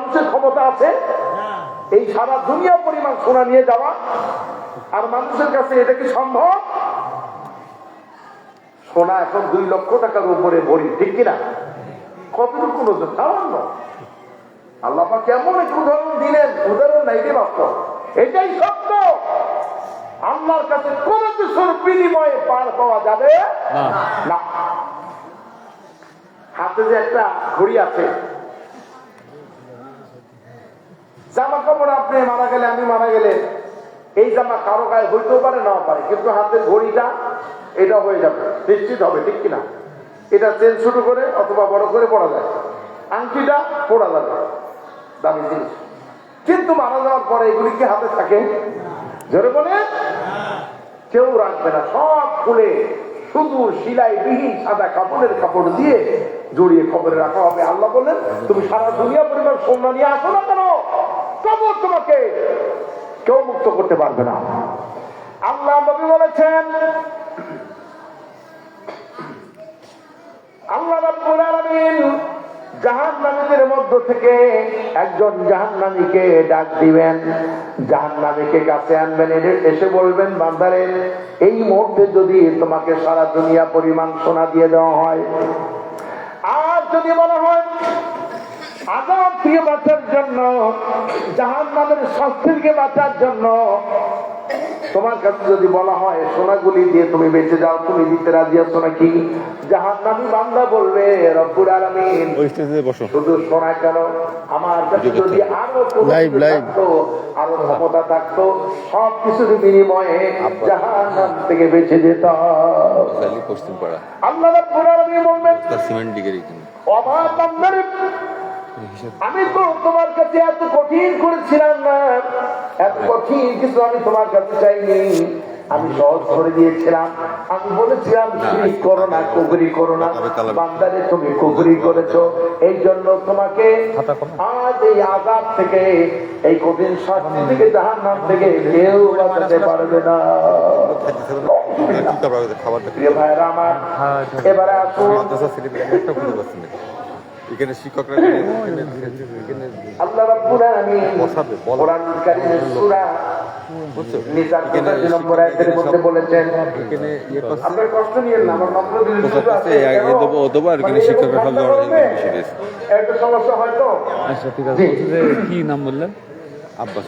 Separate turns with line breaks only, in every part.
মানুষের ক্ষমতা আছে এই সারা দুনিয়া পরিমাণ সোনা নিয়ে যাওয়া আর মানুষের কাছে এটা কি সম্ভব? সোনা এখন দুই লক্ষ টাকার উপরে ভরি ঠিক কিনা? কতটুকু সামান্য আল্লাহ কেমন এক উদাহরণ দিলেন উদাহরণ নাই রে বাস্তব এটাই সত্য। আল্লাহর কাছে কোন কিছুর বিনিময়ে পার পাওয়া যাবে
না।
হাতে যে একটা ঘড়ি আছে জামা কাপড় আপনি মারা গেলে, আমি মারা গেলে, এই জামা কারও গায়ে হইতেও পারে, নাও পারে। কিন্তু হাতের ঘড়িটা, এটা হয়ে যাবে, নিশ্চিত হবে, ঠিক কিনা? এটা চেন ছোট করে অথবা বড় করে পড়া যায়। আংটিটা পড়া যাবে, দামি জিনিস। কিন্তু মারা যাওয়ার পরে এগুলি কি হাতে থাকে? জোরে বলে কেউ রাখবে না, সব খুলে শুধু সিলাই বিহীন সাদা কাপড়ের কাপড় দিয়ে জড়িয়ে খবরে রাখা হবে। আল্লাহ বললেন তুমি সারা দুনিয়া পরিবার সোনা নিয়ে আসো না কেন? কবর তোমাকে কেউ মুক্ত করতে পারবে না। আল্লাহ নবী বলেছেন, আল্লাহ রাব্বুল আলামিন জাহান্নামীদের মধ্য থেকে একজন জাহান্নামীকে ডাক দিবেন। জাহান্নামীকে কাছে আনবেন এসে বলবেন, বান্দারে, এই মুহূর্তে যদি তোমাকে সারা দুনিয়া পরিমাণ সোনা দিয়ে দেওয়া হয় আর যদি বলা হয় আজাব থেকে বাঁচার জন্য জাহান নামের শাস্তিকে বাঁচার জন্য। তোমার কাছে যদি বলা হয় সোনাগুলি দিয়ে তুমি বেঁচে যাও তুমি দিতে রাজি আছো নাকি? জাহান নামি বান্দা বলবে রব্বুর আলমিন
ওই স্টেজে বসো।
শুধু শোনা কেন? আমার কাছে যদি
আরও.
থাকতো আরও ক্ষমতা থাকতো সব কিছুর বিনিময়ে জাহান নাম থেকে বেঁচে যেত আল্লাহ রব্বুল আলমিন বলবেন
সিমেন্ট ডিগের এখানে
অভাব বান্দার আমি তো তোমার কাছে এত কঠিন করেছিলাম না। এত কঠিন কিছু আমি তোমার কাছে চাইনি। আমি সহজ করে দিয়েছিলাম। আমি বলেছিলাম শিরিক করো না কুবরি করো না। বান্দারে তুমি কুবরি করেছ। এই জন্য তোমাকে আজ এই আজাদ থেকে এই কঠিন শাস্তি থেকে জাহান নাম থেকে কেউ বাঁচাতে পারবে না। প্রিয় ভাইরা আমার এবারে আসুন।
এখানে শিক্ষকরা এখানে এখানে
আল্লাহ রাব্বুল আলামিন
বসাবে, বলো।
কোরআন কারীমের সূরা
বুঝছ
নিসার
এখানে
85 নম্বর আয়াতের মধ্যে বলেছেন
এখানে ইয়ে
আপনার কষ্ট নিয়েন না আমার মাত্র দিন
কোথাও কাছে এ দেবো ও দেবো আর এখানে শিক্ষকরা সব জমা বেশি
একটা সমস্যা হয়তো
আচ্ছা ঠিক আছে। কি নাম বললেন?
আব্বাস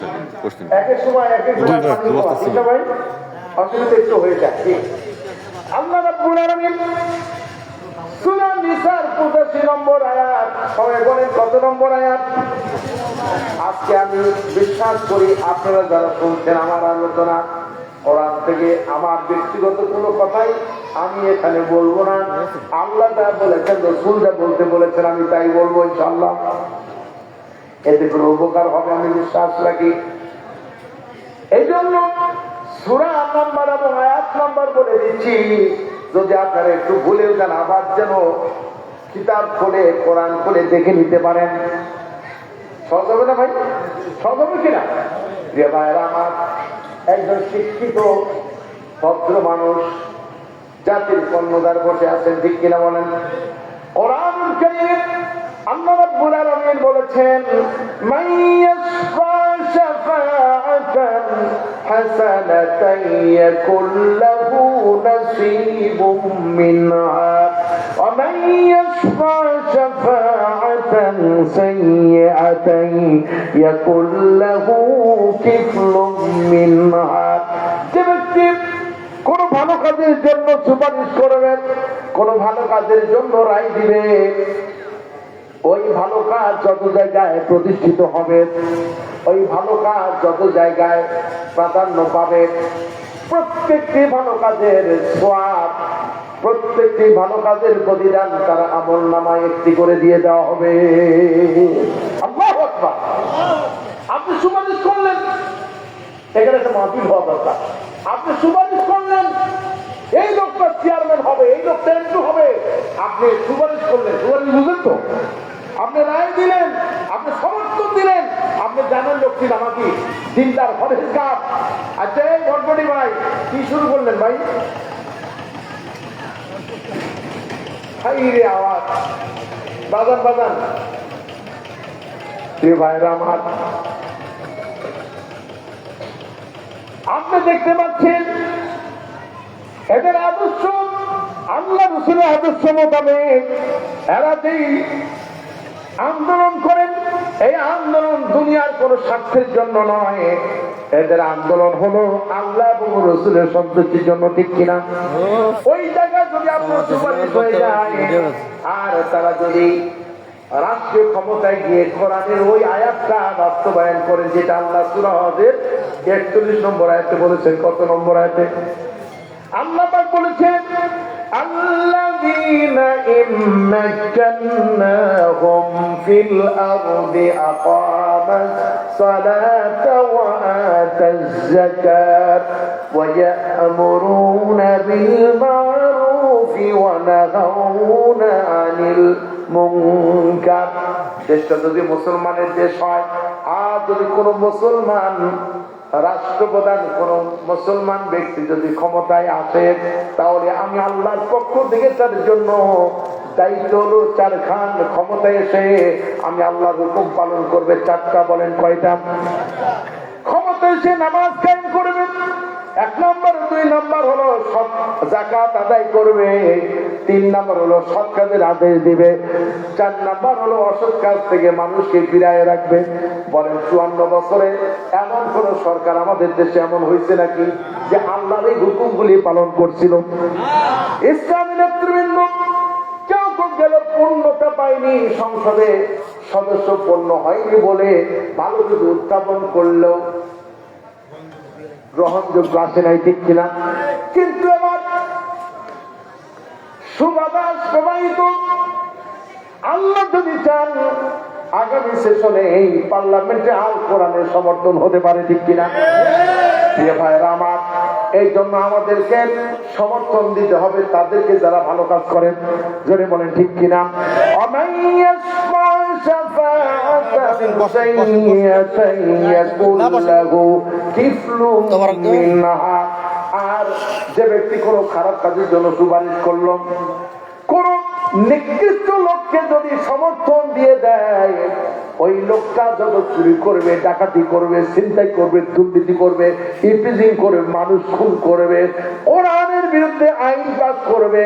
একের সময় একের সময় ভাই অসুবিধা একটু হয়ে যায় আল্লাহ রাব্বুল আলামিন সূরা নিসার 85 নম্বর আয়াত, সবাই বলেন কত নম্বর আয়াত? আজকে আমি বিশ্বাস করি আপনারা যারা শুনছেন আমার আলোচনা, কোরআন থেকে আমার ব্যক্তিগত কোনো কথাই আমি এখানে বলব না। আল্লাহ যা বলেছেন, রসুল যা বলতে বলেছেন, আমি তাই বলব ইনশাল্লাহ এতে কোনো উপকার হবে, আমি বিশ্বাস রাখি। এই জন্য সুরা নাম্বার এবং আয়াত নাম্বার বলে দিচ্ছি, যদি আপনারা একটু ভুলেও যান, আবার যেন কিতাব খুলে, কোরআন খুলে দেখে নিতে পারেন। সহজ হবে না ভাই? সহজ হবে কিনা? প্রিয় ভাইয়েরা আমার একজন শিক্ষিত, ভদ্র মানুষ, জাতির কর্ণধার বসে আছেন, ঠিক কিনা বলেন? বলেছেন শাফাআতান সাইয়্যাতান ইয়াকুল লাহু কিফলুম মিনহা যে ব্যক্তি কোন ভালো কাজের জন্য সুপারিশ করবেন কোন ভালো কাজের জন্য রায় দিবে, ওই ভালো কাজ যত জায়গায় প্রতিষ্ঠিত হবে, ওই ভালো কাজ যত জায়গায় প্রাধান্য পাবে, প্রত্যেকটি ভালো কাজের সোয়াব প্রত্যেকটি ভালো কাজের প্রতিদান তার আমল নামায় একটি করে দিয়ে দেওয়া হবে। আপনি সুপারিশ করলেন। এখানে একটা মাহফিল হওয়া দরকার। আপনি সুপারিশ করলেন। এই লোকটা চেয়ারম্যান হবে, এই লোকটা একটু হবে। আপনি সুপারিশ করলেন। সুপারিশ বুঝেন তো? আপনি রায় দিলেন, আপনি সমর্থন দিলেন। আপনি জানেন লোকটি আমাকে দিনদার ফরেস্টগার আচ্ছা এই ভাই, কি শুরু করলেন ভাই? হাই রে আওয়াজ। বাজান বাজান। ভাইরা আমার, আপনি দেখতে পাচ্ছেন, এদের আদর্শ, আল্লাহ রসুলের আদর্শ মোতাবেক এরা যেই আন্দোলন করেন, এই আন্দোলন দুনিয়ার কোন স্বার্থের জন্য নয়। এদের আন্দোলন হলো আল্লাহ এবং রসুলের সন্তুষ্টির জন্য ঠিক কিনা? ওই জায়গায় যদি আপনার সুপারিশ হয়ে যায় আর তারা যদি রাষ্ট্রীয় ক্ষমতায় গিয়ে কোরআনের ওই আয়াতটা বাস্তবায়ন করে যেটা আল্লাহ সুরাহদের একচল্লিশ নম্বর আয়াতে বলেছেন কত নম্বর আয়াতে? আল্লাহ বলেছেন বলেছেন الذين إن مكناهم في الأرض أقاموا الصلاة وآتوا الزكاة ويأمرون بالمعروف ونهون عن المنكر দেশটা যদি মুসলমানের দেশ হয় আর যদি কোনো মুসলমান রাষ্ট্রপ্রধান কোন মুসলমান ব্যক্তি যদি ক্ষমতায় আসে, তাহলে আমি আল্লাহর পক্ষ থেকে তার জন্য দায়িত্ব ক্ষমতায় এসে আমি আল্লাহর পালন করবে। চারটা বলেন কয়টা? ক্ষমতা এসে নামাজ এক নম্বর, দুই নম্বর হলো জাকাত আদায় করবে। তিন নম্বর হলো সৎ কাজের আদেশ দিবে। চার নম্বর হলো অসৎ কাজ থেকে মানুষকে ফিরায় রাখবে। বলেন, চুয়ান্ন বছরে এমন কোন সরকার আমাদের দেশে এমন হয়েছে নাকি যে আল্লাহর এই হুকুমগুলি পালন করছিল? ইসলামী নেতৃবৃন্দ কেউ গেল পূর্ণতা পায়নি, সংসদে সদস্য পূর্ণ হয়নি বলে ভালো কিছু উত্থাপন করলেও গ্রহণযোগ্য আসে নাই, ঠিক কিনা? কিন্তু আমার সুবাদাস প্রবাহিত। আল্লাহ যদি চান আগামী সেশনে এই পার্লামেন্টে আল কোরআনের সমর্থন হতে পারে ঠিক কিনা? প্রিয় ভাইরা আমার এই জন্য আমাদেরকে সমর্থন দিতে হবে তাদেরকে যারা ভালো কাজ করেন যদি বলেন ঠিক কিনা? অমাইয়াসমা যে ব্যক্তি কোনো খারাপ কাজের জন্য সুপারিশ করল, কোন নির্দিষ্ট লোককে যদি সমর্থন দিয়ে দেয়, ওই লোকটা যত চুরি করবে, ডাকাতি করবে চিন্তাই করবে, দুর্নীতি করবে, ইপিজিং করবে, মানুষ খুন করবে, কোরআনের বিরুদ্ধে আইন পাস করবে,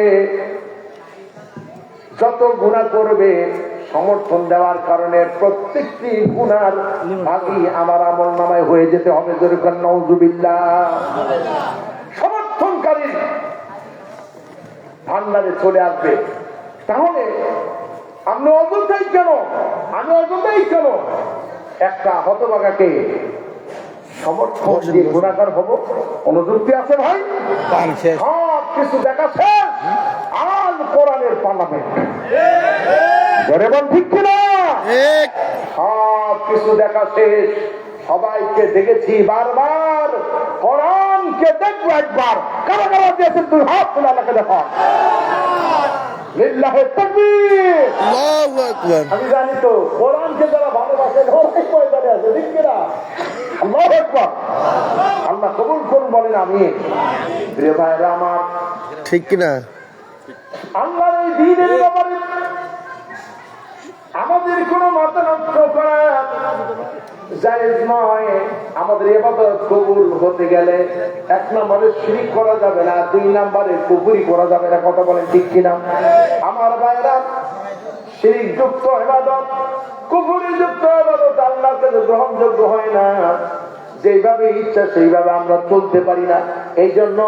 যত গুণা করবে, সমর্থন দেওয়ার কারণে প্রত্যেকটি গুণার ভাগই আমার আমল নামায় হয়ে যেতে হবে। যেরকম নজুবিল্লা ভান্ডারে চলে আসবে। তাহলে আপনি অযোধ্যায় কেন? আমি অযোধ্যায় কেন? একটা হতবাগাকে সমর্থন দিয়ে গুণাকার হব। অনুযুক্তি আছে ভাই? সব কিছু দেখাচ্ছে আল কোরআনের পার্লামেন্ট জোরে বল ঠিক কিনা? সব কিছু দেখা শেষ। সবাইকে দেখেছি বারবার। কোরআনকে দেখব একবার। কারা কারা দিয়েছেন? তুই হাত তুলে আমাকে দেখো আমি জানি তো কোরআনকে যারা ভালোবাসেন ওরাই ময়দানে আছে ঠিক কিনা? আল্লাহ একবার আল্লাহ কবুল করুন বলেন আমি প্রিয় ভাইরা আমার
ঠিক কিনা?
আল্লাহর এই দিনের ব্যাপারে আমাদের কোনো করা জায়েজ নয়। আমাদের এবাদত কবুল হতে গেলে এক নম্বরে শিরিক করা যাবে না, দুই নম্বরে কুপুরি করা যাবে না। কথা বলেন ঠিক কিনা? আমার ভাইরা শিরিক যুক্ত এবাদত কুপুরি যুক্ত এবাদত আল্লাহর কাছে গ্রহণযোগ্য হয় না। যেইভাবে ইচ্ছা সেইভাবে আমরা চলতে পারি না। এই জন্য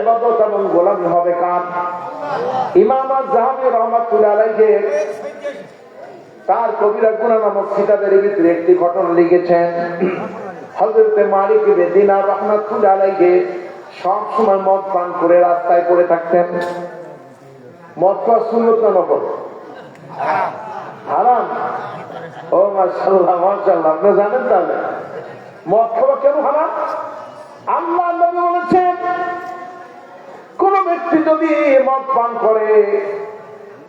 এবাদত এবং গোলামি হবে কার? ইমাম জাহাবি রহমাতুল্লাহ আলাইকে তার কবিরা গুণা নামক কিতাবের ভিতরে একটি ঘটনা লিখেছেন। হজরতে মালিক দিনা রহমাতুল্লাহ আলাইকে সব সময় মদ পান করে রাস্তায় পড়ে থাকতেন। মদ খাওয়া সুন্নত না নকল হারাম। ও মাশাল্লাহ আপনি জানেন তাহলে। মদ খাওয়া কেন হারাম? আল্লাহ বলেছেন, কোন ব্যক্তি যদি মদ পান করে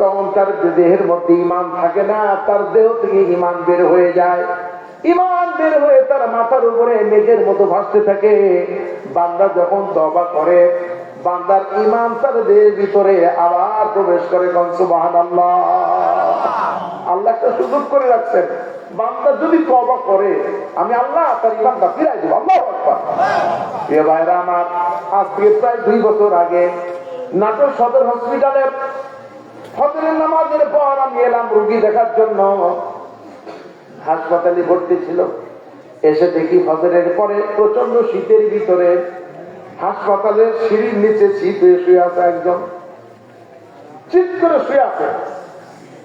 তখন তার দেহের মধ্যে ইমান থাকে না, তার দেহ থেকে ইমান বের হয়ে যায়। ইমান বের হয়ে তার মাথার উপরে মেঘের মতো ভাসতে থাকে। বান্দা যখন দবা করে, বান্দার ইমান তার দেহের ভিতরে আবার প্রবেশ করে কনসুবাহান আল্লাহ আল্লাহ একটা সুযোগ করে রাখছেন, বান্দা যদি তবা করে, আমি আল্লাহ তার ইমানটা ফিরাই দেবো, আল্লাহ। এ ভাইরা আমার, আজকে প্রায় দুই বছর আগে নাটোর সদর হসপিটালে ফজরের নামাজের পর আমি এলাম রুগী দেখার জন্য। হাসপাতালে ভর্তি ছিল। এসে দেখি ফজরের পরে প্রচণ্ড শীতের ভিতরে হাসপাতালের সিঁড়ির নিচে শীতে শুয়ে আছে একজন। চিৎ করে শুয়ে আছে।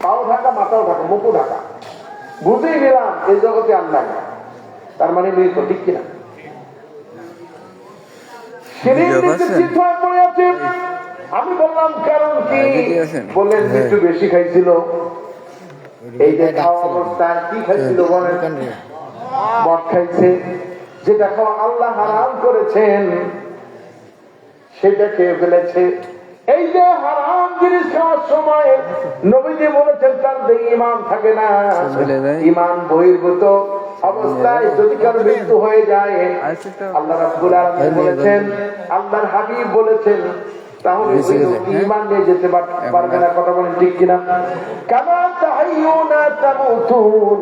পাও ঢাকা মাথাও ঢাকা মুখও ঢাকা। বুঝেই নিলাম এই জগতে আর নাই। তার মানে মৃত ঠিক কিনা। সিঁড়ির নিচে চিৎ হয়ে পড়ে আছে। আমি বললাম কারণ কি? বললেন একটু বেশি খাইছিল। এই যে খাওয়া অবস্থায় কি খাইছিল বলেন? মদ খাইছে। যেটা খাওয়া আল্লাহ হারাম করেছেন সেটা খেয়ে ফেলেছে। এই যে হারাম জিনিস খাওয়ার সময় নবীজি বলেছেন তার যে ইমান থাকে না। ইমান বহির্ভূত অবস্থায় যদি কারও মৃত্যু হয়ে যায় আল্লাহ রাব্বুল আলামিন বলেছেন আল্লাহর হাবিব বলেছেন তাহলে ওই লোকটি ইমান নিয়ে যেতে পারবে না কথা বলেন ঠিক কিনা? কামা তাহাইয়ুনা তামুতুন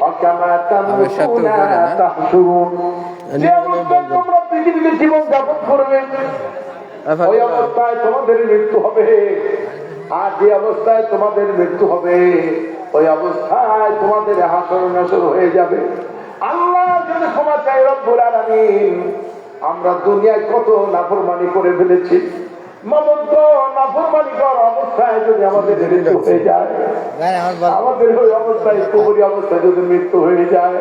ওয়া তামুতুনা তাহশুরুন যে অবস্থায় তোমরা পৃথিবীতে জীবন যাপন করবে ওই অবস্থায় তোমাদের মৃত্যু হবে। আর যে অবস্থায় তোমাদের মৃত্যু হবে ওই অবস্থায় তোমাদের হাসর নাসর হয়ে যাবে। আল্লাহ যদি ক্ষমা চাই রব্বুল আলামিন আমরা দুনিয়ায় কত নাফরমানি করে ফেলেছি। মমন্ত নাফরমানি করার অবস্থায় যদি আমাদের মৃত্যু হয়ে যায়। আমাদের ওই অবস্থায় কবরী অবস্থায় যদি মৃত্যু হয়ে যায়।